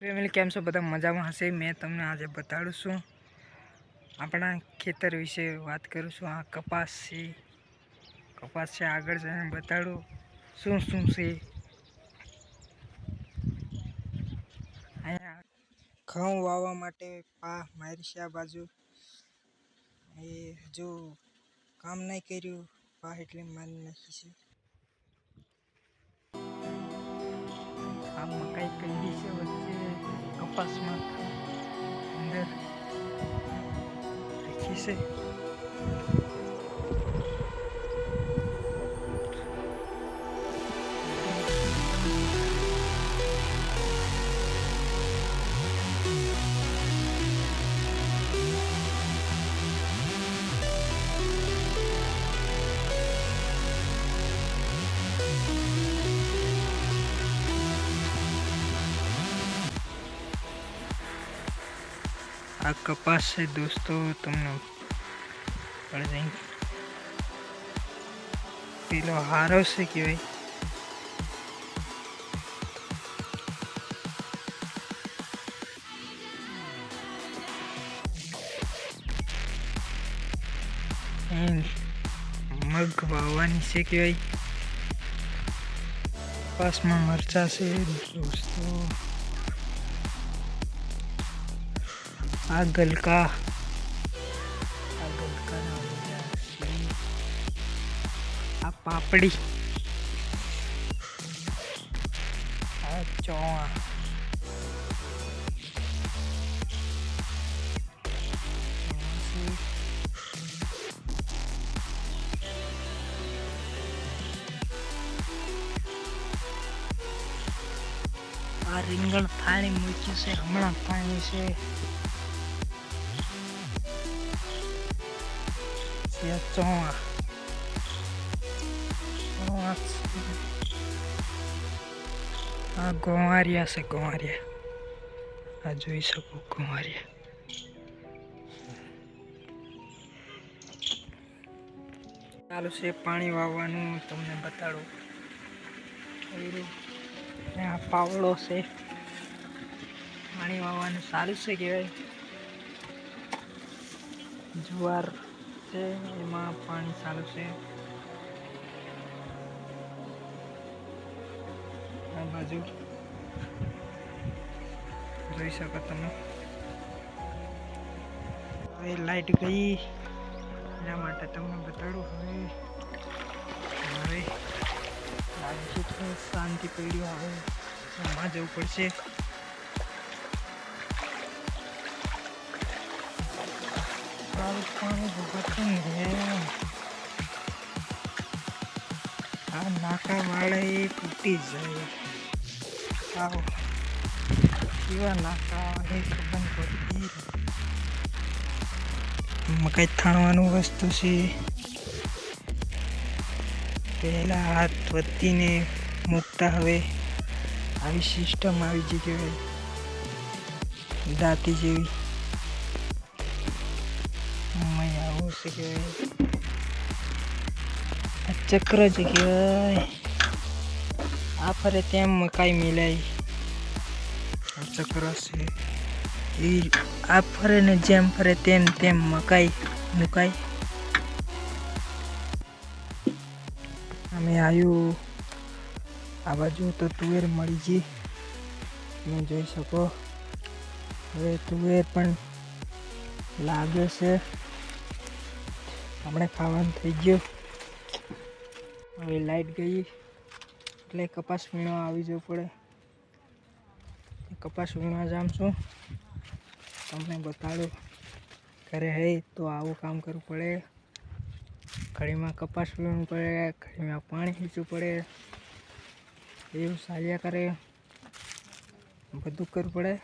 Family, કેમ છો? બધા મજામાં હશે? મેં તમને આજે બતાડું છું. આપણા ખેતર વિશે વાત કરું છું. આ કપાસ છે. કપાસ છે આગળ જઈને બતાડું. શું શું છે? અહીંયા ઘઉં વાવવા માટે પા મારી છે આ બાજુ. એ હજુ કામ નહીં કર્યું. પા એટલે મારી નાખી છે. basmak. İndir. Peki ise. આ કપાસ છે દોસ્તો, તમને પેલો હારો છે અહીં મગ વાવવાની છે કેવાય કપાસમાં મરચા છે, દોસ્તો. આ ગલકા આ ગલકાના બધા છે. આ પાપડી આ ચોળા આ રીંગણ પાણી મૂક્યું છે હમણાં પાણી છે ચોળા ચોળા આ ગોવારિયા છે ગોવારિયા આ જોઈ શકો ગોવારિયા ચાલુ છે પાણી વાવવાનું તમને બતાડું. આ પાવડો છે. પાણી વાવવાનું સારું છે કહેવાય. જુવાર. છે, એમાં પાણી સારું છે. આ બાજુ જોઈ શકો તમે. હવે લાઈટ ગઈ. એના માટે તમને બતાડું હવે. હવે શાંતિ પડ્યું હવે એમાં જવું પડશે. સારું પાણી ભગતું ને આ નાકા વાળે એ તૂટી જાય. આવો. કેવા નાકા એ મકાઈ થાણવાનું વસ્તુ છે? પહેલા હાથ વધીને મૂકતા હવે આવી સિસ્ટમ આવી જગ્યાએ દાંતી જેવી. આ ચક્ર જ આ ફરે તેમ મકાઈ મિલાય ચક્ર છે આ ફરે ને જેમ ફરે તેમ તેમ મકાઈ મુકાય અમે આવ્યું આ બાજુ તો તુવેર મળી ગઈ તમે જોઈ શકો હવે તુવેર પણ લાગે છે આપણે ખાવાનું થઈ ગયું. હવે લાઈટ ગઈ. એટલે કપાસ વીણવા આવી જવું પડે. કપાસ વીણવા જામ છું. તમને બતાડું. ઘરે હે તો આવું કામ કરવું પડે. ઘડીમાં કપાસ વીણવું પડે, ઘડીમાં પાણી ખીચવું પડે. એવું ચાલ્યા કરે. બધું કરવું પડે.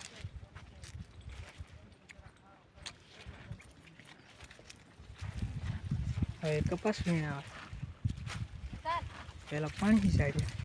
હવે કપાસ વીણા પહેલાં પાણી ખીચાડ્યું